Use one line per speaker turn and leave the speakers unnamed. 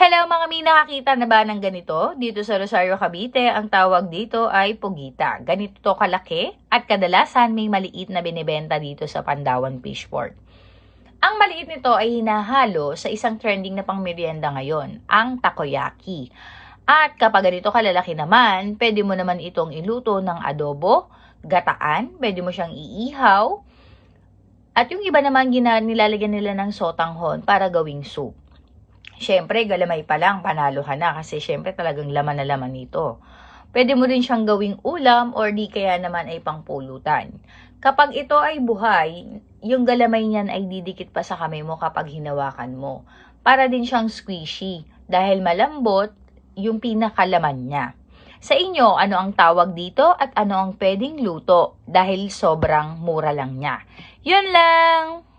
Hello mga mi, nakakita na ba ng ganito? Dito sa Rosario, Cavite, ang tawag dito ay pugita. Ganito to kalaki at kadalasan may maliit na binibenta dito sa Pandawan Fishport. Ang maliit nito ay hinahalo sa isang trending na pang merienda ngayon, ang takoyaki. At kapag ganito kalalaki naman, pwede mo naman itong iluto ng adobo, gataan, pwede mo siyang iihaw, at yung iba naman nilalagyan nila ng sotanghon para gawing soup. Siyempre, galamay pa lang, panalo ka na kasi siyempre talagang laman na laman nito. Pwede mo rin siyang gawing ulam or di kaya naman ay pangpulutan. Kapag ito ay buhay, yung galamay niyan ay didikit pa sa kamay mo kapag hinawakan mo. Para din siyang squishy dahil malambot yung pinakalaman niya. Sa inyo, ano ang tawag dito at ano ang pwedeng luto dahil sobrang mura lang niya. Yun lang!